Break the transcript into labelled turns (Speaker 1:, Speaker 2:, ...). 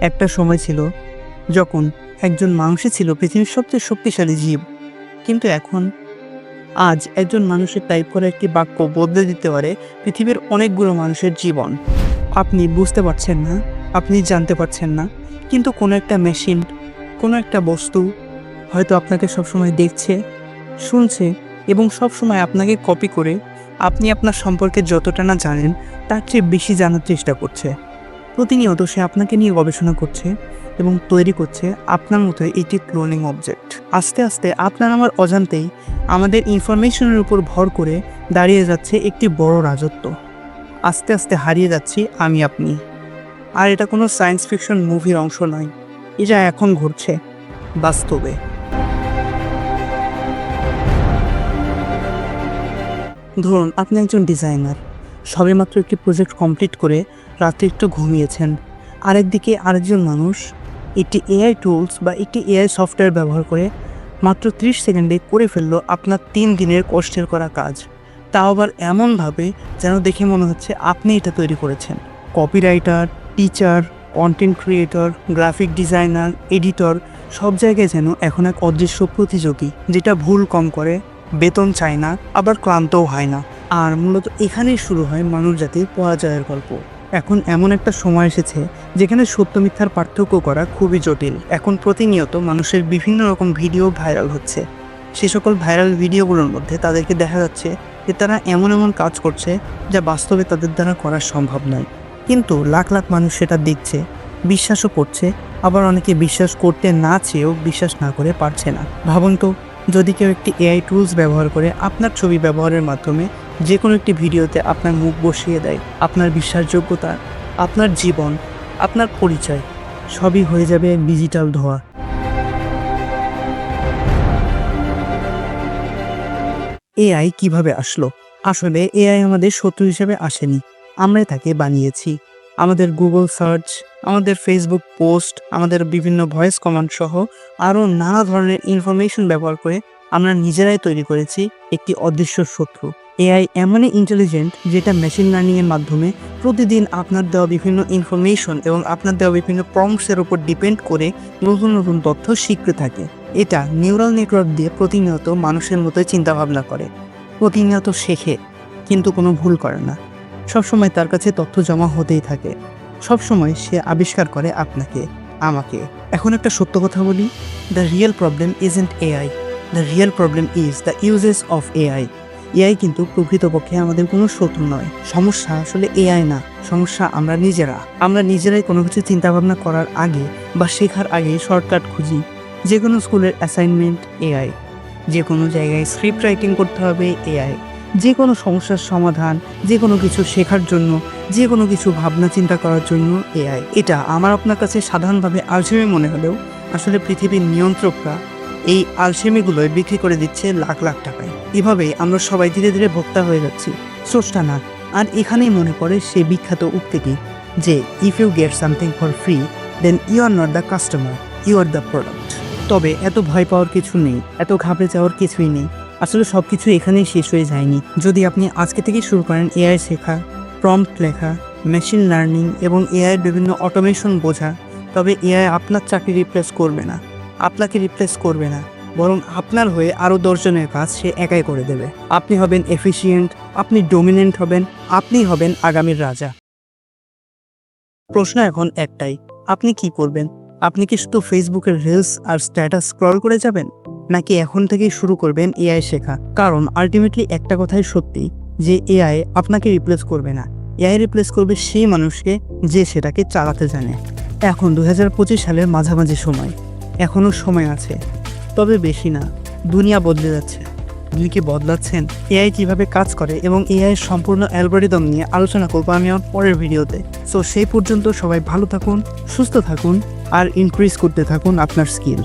Speaker 1: একটা সময় ছিল যখন একজন মানুষই ছিল পৃথিবীর সবচেয়ে শক্তিশালী জীব। কিন্তু এখন আজ একজন মানুষের টাইপ করা একটি বাক্য বদলে দিতে পারে পৃথিবীর অনেকগুলো মানুষের জীবন। আপনি বুঝতে পারছেন না, আপনি জানতে পারছেন না, কিন্তু কোনো একটা মেশিন, কোনো একটা বস্তু হয়তো আপনাকে সবসময় দেখছে, শুনছে এবং সবসময় আপনাকে কপি করে আপনি আপনার সম্পর্কে যতটা না জানেন তার চেয়ে বেশি জানার চেষ্টা করছে। প্রতিনিয়ত সে আপনাকে নিয়ে গবেষণা করছে এবং তৈরি করছে আপনার মতো একটি ক্লোনিং অবজেক্ট আস্তে আস্তে আপনার আমার অজান্তেই আমাদের ইনফরমেশনের উপর ভর করে দাঁড়িয়ে যাচ্ছে একটি বড় রাজত্ব। আস্তে আস্তে হারিয়ে যাচ্ছি আমি, আপনি। আর এটা কোনো সায়েন্স ফিকশন মুভির অংশ নয়। এটা এখন ঘটছে বাস্তবে। ধরুন, আপনি একজন ডিজাইনার সবেমাত্র একটি প্রজেক্ট কমপ্লিট করে রাত্রে একটু ঘুমিয়েছেন। আরেকদিকে আরেকজন মানুষ একটি এআই টুলস বা একটি এআই সফটওয়্যার ব্যবহার করে মাত্র ত্রিশ সেকেন্ডে করে ফেলল আপনার তিন দিনের কষ্টের করা কাজ। তা আবার এমনভাবে যেন দেখে মনে হচ্ছে আপনি এটা তৈরি করেছেন। Copywriter teacher content creator graphic designer editor সব জায়গায় যেন এখন এক অদৃশ্য প্রতিযোগী যেটা ভুল কম করে, বেতন চায় না, আবার ক্লান্তও হয় না। আর মূলত এখানেই শুরু হয় মানুষ জাতির পরাজয়ের গল্প। এখন এমন একটা সময় এসেছে যেখানে সত্য মিথ্যার পার্থক্য করা খুবই জটিল। এখন প্রতিনিয়ত মানুষের বিভিন্ন রকম ভিডিও ভাইরাল হচ্ছে। সে সকল ভাইরাল ভিডিওগুলোর মধ্যে তাদেরকে দেখা যাচ্ছে যে তারা এমন এমন কাজ করছে যা বাস্তবে তাদের দ্বারা করা সম্ভব নয়। কিন্তু লাখ লাখ মানুষ সেটা দেখছে, বিশ্বাসও করছে, আবার অনেকে বিশ্বাস করতে না চেয়েও বিশ্বাস না করে পারছে না। ভাবুন তো যদি কেউ একটি এআই টুলস ব্যবহার করে আপনার ছবি ব্যবহারের মাধ্যমে যে কোনো একটি ভিডিওতে আপনার মুখ বসিয়ে দেয়, আপনার বিশ্বাসযোগ্যতা, আপনার জীবন, আপনার পরিচয়, সবই হয়ে যাবে ডিজিটাল ধোয়া। এআই কীভাবে আসলো? আসলে এআই আমাদের শত্রু হিসেবে আসেনি, আমরাই তাকে বানিয়েছি। আমাদের গুগল সার্চ আমাদের ফেসবুক পোস্ট আমাদের বিভিন্ন ভয়েস কমান্ড সহ আরও নানা ধরনের ইনফরমেশন ব্যবহার করে আমরা নিজেরাই তৈরি করেছি একটি অদৃশ্য শত্রু। এআই এমনই ইন্টেলিজেন্ট যেটা মেশিন লার্নিংয়ের মাধ্যমে প্রতিদিন আপনার দেওয়া বিভিন্ন ইনফরমেশন এবং আপনার দেওয়া বিভিন্ন প্রম্পটসের উপর ডিপেন্ড করে নতুন নতুন তথ্য শিখতে থাকে। এটা নিউরাল নেটওয়ার্ক দিয়ে প্রতিনিয়ত মানুষের মতোই চিন্তাভাবনা করে, প্রতিনিয়ত শেখে, কিন্তু কোনো ভুল করে না। সবসময় তার কাছে তথ্য জমা হতেই থাকে। সবসময় সে আবিষ্কার করে আপনাকে, আমাকে। এখন একটা সত্য কথা বলি। The real problem is isn't AI the real problem is the uses of AI AI কিন্তু প্রকৃতপক্ষে আমাদের কোনো শত্রু নয়। সমস্যা আসলে এআই না। সমস্যা আমরা নিজেরা। আমরা নিজেরাই কোনো কিছু চিন্তাভাবনা করার আগে বা শেখার আগে শর্টকাট খুঁজি। যে কোনো স্কুলের অ্যাসাইনমেন্ট এআই যে কোনো জায়গায় স্ক্রিপ্ট রাইটিং করতে হবে এআই যে কোনো সমস্যার সমাধান, যে কোনো কিছু শেখার জন্য, যে কোনো কিছু ভাবনা চিন্তা করার জন্য এআই। এটা আমার আপনার কাছে সাধারণভাবে আলসেমি মনে হলেও আসলে পৃথিবীর নিয়ন্ত্রকরা এই আলসেমিগুলোয় বিক্রি করে দিচ্ছে লাখ লাখ টাকায়। এভাবেই আমরা সবাই ধীরে ধীরে ভোক্তা হয়ে যাচ্ছি। স্রষ্টা না, আর এখানেই মনে পড়ে সে বিখ্যাত উক্তিটি যে if you get something for free then you are not the customer you are the product তবে এত ভয় পাওয়ার কিছু নেই, এত ঘাবড়ে যাওয়ার কিছুই নেই। আসলে সব কিছু এখানেই শেষ হয়ে যায়নি। যদি আপনি আজকে থেকে শুরু করেন এআই শেখা প্রম্পট লেখা মেশিন লার্নিং এবং এআই বিভিন্ন অটোমেশন বোঝা, তবে এআই আপনার চাকরি রিপ্লেস করবে না। আপনাকে রিপ্লেস করবে না। বরং আপনার হয়ে আরও দশজনের কাজ সে একাই করে দেবে। আপনি হবেন এফিসিয়েন্ট আপনি ডোমিনেন্ট হবেন, আপনি হবেন আগামীর রাজা। প্রশ্ন এখন একটাই, আপনি কি করবেন? আপনি কি শুধু ফেসবুকের রিলস আর স্ট্যাটাস স্ক্রল করে যাবেন? নাকি এখন থেকেই শুরু করবেন এআই শেখা? কারণ আলটিমেটলি একটা কথাই সত্যি, যে এআই আপনাকে রিপ্লেস করবে না। এআই রিপ্লেস করবে সেই মানুষকে যে সেটাকে চালাতে জানে। এখন দু হাজার পঁচিশ সালের মাঝামাঝি সময়। এখনও সময় আছে। তবে বেশি না, দুনিয়া বদলে যাচ্ছে। আপনি কি বদলাচ্ছেন? এআই কীভাবে কাজ করে এবং এআই সম্পূর্ণ অ্যালগোরিদম নিয়ে আলোচনা করব আমি আমার পরের ভিডিওতে। সো সেই পর্যন্ত সবাই ভালো থাকুন, সুস্থ থাকুন, আর ইনক্রিজ করতে থাকুন আপনার স্কিল